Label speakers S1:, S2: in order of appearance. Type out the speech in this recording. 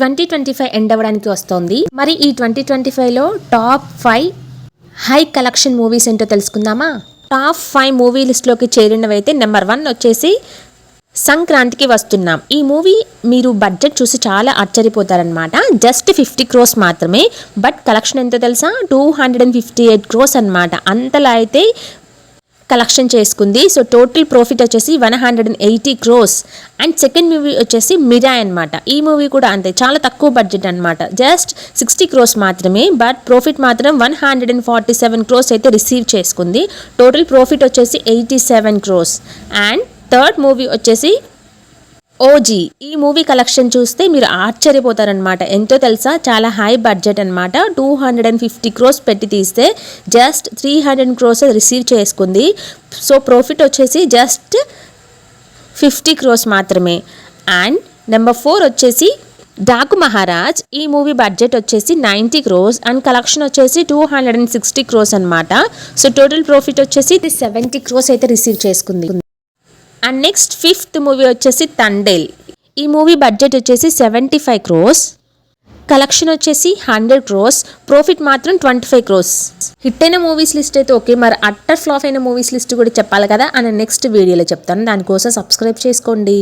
S1: Twenty twenty five end అవ్వడానికి వస్తోంది. మరి ఈ ట్వంటీ ట్వంటీ ఫైవ్లో top five high collection movies ఏంటో తెలుసుకుందామా? టాప్ ఫైవ్ మూవీ లిస్ట్లోకి చేరినవైతే నెంబర్ వన్ వచ్చేసి సంక్రాంతికి వస్తున్నాం. ఈ మూవీ మీరు బడ్జెట్ చూసి చాలా ఆశ్చర్యపోతారనమాట జస్ట్ ఫిఫ్టీ క్రోస్ మాత్రమే. బట్ కలెక్షన్ ఎంత తెలుసా? Two hundred and fifty eight crores అనమాట అంతలా అయితే కలెక్షన్ చేసుకుంది. సో టోటల్ ప్రాఫిట్ వచ్చేసి one hundred and eighty crores and second movie వచ్చేసి మిరా అనమాట ఈ మూవీ కూడా అంతే చాలా తక్కువ బడ్జెట్ అనమాట జస్ట్ సిక్స్టీ క్రోస్ మాత్రమే బట్ ప్రాఫిట్ మాత్రం one hundred and forty seven crores అయితే రిసీవ్ చేసుకుంది. టోటల్ ప్రాఫిట్ వచ్చేసి eighty seven crores and third movie వచ్చేసి ఓజీ ఈ మూవీ కలెక్షన్ చూస్తే మీరు ఆశ్చర్యపోతారనమాట ఎంతో తెలుసా? చాలా హై బడ్జెట్ అనమాట two hundred and fifty crores పెట్టి తీస్తే just three hundred crores receive చేసుకుంది. సో ప్రాఫిట్ వచ్చేసి జస్ట్ ఫిఫ్టీ క్రోస్ మాత్రమే. అండ్ నెంబర్ ఫోర్ వచ్చేసి డాకు మహారాజ్ ఈ మూవీ బడ్జెట్ వచ్చేసి నైంటీ క్రోస్ అండ్ కలెక్షన్ వచ్చేసి two hundred and sixty crores అనమాట సో టోటల్ ప్రాఫిట్ వచ్చేసి సెవెంటీ క్రోస్ అయితే రిసీవ్ చేసుకుంది. అండ్ నెక్స్ట్ ఫిఫ్త్ మూవీ వచ్చేసి తండేల్ ఈ మూవీ బడ్జెట్ వచ్చేసి సెవెంటీ ఫైవ్ క్రోస్ కలెక్షన్ వచ్చేసి హండ్రెడ్ క్రోస్ ప్రాఫిట్ మాత్రం ట్వంటీ ఫైవ్ క్రోస్ హిట్ అయిన మూవీస్ లిస్ట్ అయితే ఓకే మరి అట్టర్ ఫ్లాప్ అయిన మూవీస్ లిస్ట్ కూడా చెప్పాలి కదా. అని నెక్స్ట్ వీడియోలో చెప్తాను. దానికోసం సబ్స్క్రైబ్ చేసుకోండి.